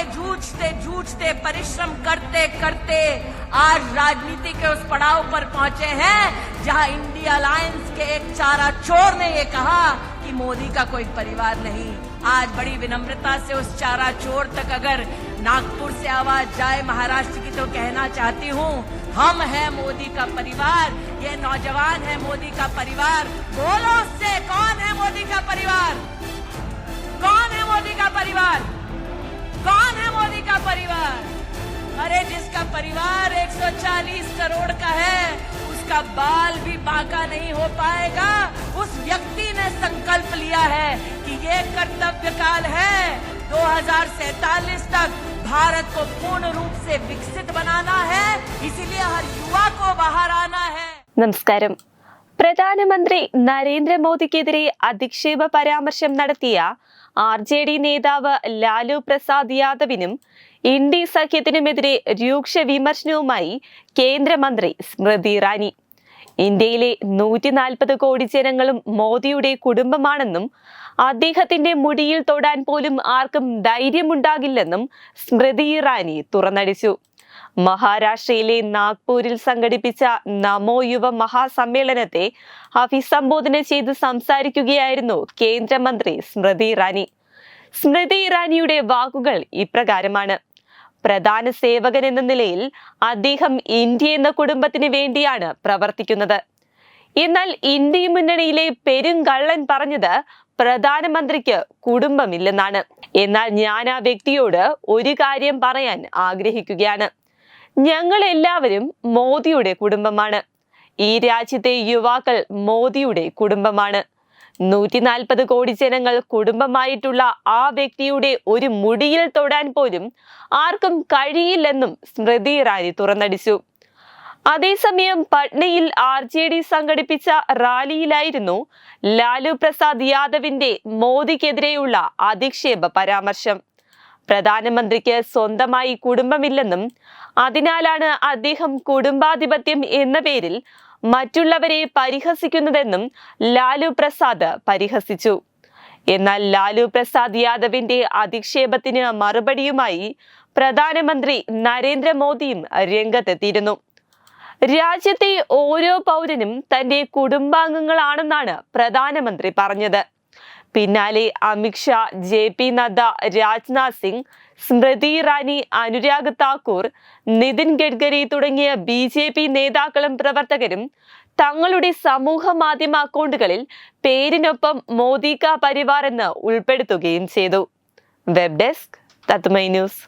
लिए जूझते जूझते, परिश्रम करते करते आज राजनीति के उस पड़ाव पर पहुँचे हैं, जहाँ इंडिया अलायंस के एक चारा चोर ने ये कहा कि मोदी का कोई परिवार नहीं। आज बड़ी विनम्रता से उस चारा चोर तक अगर नागपुर से आवाज़ जाए, महाराष्ट्र की तो कहना चाहती हूँ, हम हैं मोदी का परिवार, ये नौजवान है मोदी का परिवार। बोलो उससे, कौन है मोदी का परिवार? कौन है मोदी का परिवार? कौन है मोदी का परिवार अरे जिसका परिवार 140 करोड़ का है उसका बाल भी बांका नहीं हो पाएगा उस व्यक्ति ने संकल्प लिया है कि ये कर्तव्य काल है 2047 तक भारत को पूर्ण रूप से विकसित बनाना है इसीलिए हर युवा को बाहर आना है നമസ്കാരം പ്രധാനമന്ത്രി നരേന്ദ്രമോദിക്കെതിരെ അധിക്ഷേപ പരാമർശം നടത്തിയ ആർ ജെ ഡി നേതാവ് ലാലു പ്രസാദ് യാദവിനും ഇന്ത്യ സഖ്യത്തിനുമെതിരെ രൂക്ഷ വിമർശനവുമായി കേന്ദ്രമന്ത്രി സ്മൃതി ഇറാനി. ഇന്ത്യയിലെ നൂറ്റി നാൽപ്പത് കോടി ജനങ്ങളും മോദിയുടെ കുടുംബമാണെന്നും അദ്ദേഹത്തിന്റെ മുടിയിൽ തൊടാൻ പോലും ആർക്കും ധൈര്യമുണ്ടാകില്ലെന്നും സ്മൃതി ഇറാനി തുറന്നടിച്ചു. മഹാരാഷ്ട്രയിലെ നാഗ്പൂരിൽ സംഘടിപ്പിച്ച നമോ യുവ മഹാസമ്മേളനത്തെ അഭിസംബോധന ചെയ്ത് സംസാരിക്കുകയായിരുന്നു കേന്ദ്രമന്ത്രി സ്മൃതി ഇറാനി. സ്മൃതി ഇറാനിയുടെ വാക്കുകൾ ഇപ്രകാരമാണ്. പ്രധാന സേവകൻ എന്ന നിലയിൽ അദ്ദേഹം ഇന്ത്യ എന്ന കുടുംബത്തിന് വേണ്ടിയാണ് പ്രവർത്തിക്കുന്നത്. എന്നാൽ ഇന്ത്യ മുന്നണിയിലെ പെരുങ്കള്ളൻ പറഞ്ഞത് പ്രധാനമന്ത്രിക്ക് കുടുംബമില്ലെന്നാണ്. എന്നാൽ ഞാൻ ആ വ്യക്തിയോട് ഒരു കാര്യം പറയാൻ ആഗ്രഹിക്കുകയാണ്. ഞങ്ങൾ എല്ലാവരും മോദിയുടെ കുടുംബമാണ്. ഈ രാജ്യത്തെ യുവാക്കൾ മോദിയുടെ കുടുംബമാണ്. നൂറ്റി നാൽപ്പത് കോടി ജനങ്ങൾ കുടുംബമായിട്ടുള്ള ആ വ്യക്തിയുടെ ഒരു മുടിയിൽ തൊടാൻ പോലും ആർക്കും കഴിയില്ലെന്നും സ്മൃതി ഇറാനി തുറന്നടിച്ചു. അതേസമയം പട്നയിൽ ആർ ജെ ഡി സംഘടിപ്പിച്ച റാലിയിലായിരുന്നു ലാലു പ്രസാദ് യാദവിന്റെ മോദിക്കെതിരെയുള്ള അധിക്ഷേപ പരാമർശം. പ്രധാനമന്ത്രിക്ക് സ്വന്തമായി കുടുംബമില്ലെന്നും അതിനാലാണ് അദ്ദേഹം കുടുംബാധിപത്യം എന്ന പേരിൽ മറ്റുള്ളവരെ പരിഹസിക്കുന്നതെന്നും ലാലു പ്രസാദ് പരിഹസിച്ചു. എന്നാൽ ലാലു പ്രസാദ് യാദവിന്റെ അധിക്ഷേപത്തിന് മറുപടിയുമായി പ്രധാനമന്ത്രി നരേന്ദ്രമോദിയും രംഗത്തെത്തിയിരുന്നു. രാജ്യത്തെ ഓരോ പൗരനും തന്റെ കുടുംബാംഗങ്ങളാണെന്നാണ് പ്രധാനമന്ത്രി പറഞ്ഞത്. പിന്നാലെ അമിത്ഷാ ജെ പി നദ്ദ രാജ്നാഥ് സിംഗ് സ്മൃതി ഇറാനി അനുരാഗ് താക്കൂർ നിതിൻ ഗഡ്കരി തുടങ്ങിയ ബി ജെ പി നേതാക്കളും പ്രവർത്തകരും തങ്ങളുടെ സമൂഹ മാധ്യമ അക്കൗണ്ടുകളിൽ പേരിനൊപ്പം മോദി കാ പരിവാർ എന്ന് ഉൾപ്പെടുത്തുകയും ചെയ്തു. വെബ് ഡെസ്ക് തത്മൈ ന്യൂസ്.